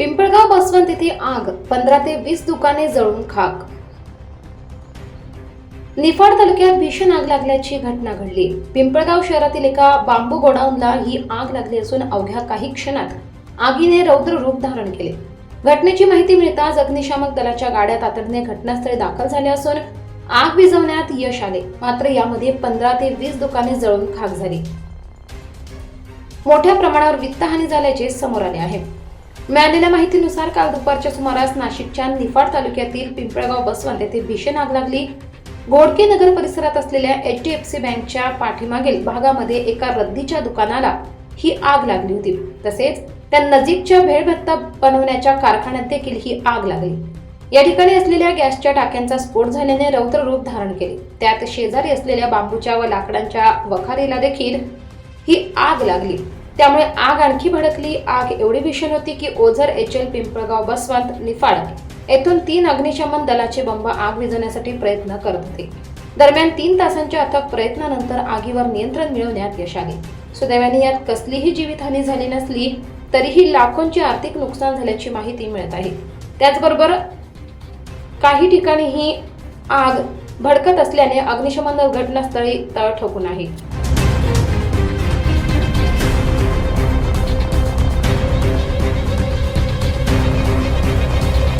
पिंपळगाव बसवंत येथे आग पंधरा ते वीस दुकाने जळून खाक. निफाड तालुक्यात भीषण आग लागल्याची घटना घडली. पिंपळगाव शहरातील एका बांबू गोडाऊनला ही आग लागली असून अवघ्या काही क्षणात आगीने रौद्र रूप धारण केले. घटनेची माहिती मिळताच अग्निशामक दलाच्या गाड्या तातडीने घटनास्थळी दाखल झाल्या असून आग विझवण्यात यश आले. मात्र यामध्ये पंधरा ते वीस दुकाने जळून खाक झाली. मोठ्या प्रमाणावर वित्तहानी झाल्याचे समोर आले आहे. मिळालेल्या माहितीनुसार काल दुपारच्या सुमारास नाशिकच्या निफाड तालुक्यातील पिंपळगाव बसवंत येथे भीषण आग लागली. गोडके नगर परिसरात असलेल्या एच डी एफ सी बँकच्या पाठीमागील भागामध्ये एका रद्दीच्या दुकानाला ही आग लागली होती. तसेच त्या नजीकच्या भेळभत्ता बनवण्याच्या कारखान्यात देखील ही आग लागली. या ठिकाणी असलेल्या गॅसच्या टाक्यांचा स्फोट झाल्याने रौद्र रूप धारण केले. त्यात शेजारी असलेल्या बांबूच्या व लाकडांच्या वखारीला देखील ही आग लागली. त्यामुळे आग आणखी भडकली. आग एवढी भीषण होती की ओझर एच एल पिंपळगाव बसवंत निफाड येथून तीन अग्निशमन दलाचे बंब आग विझवण्यासाठी प्रयत्न करत होते. दरम्यान तीन तासांच्या अथक प्रयत्नानंतर आगीवर नियंत्रण मिळवण्यात यश आले. सुदैवाने यात कसलीही जीवितहानी झाली नसली तरीही लाखोंचे आर्थिक नुकसान झाल्याची माहिती मिळत आहे. त्याचबरोबर काही ठिकाणी ही आग भडकत असल्याने अग्निशमन दल घटनास्थळी तळ ठोकून आहे.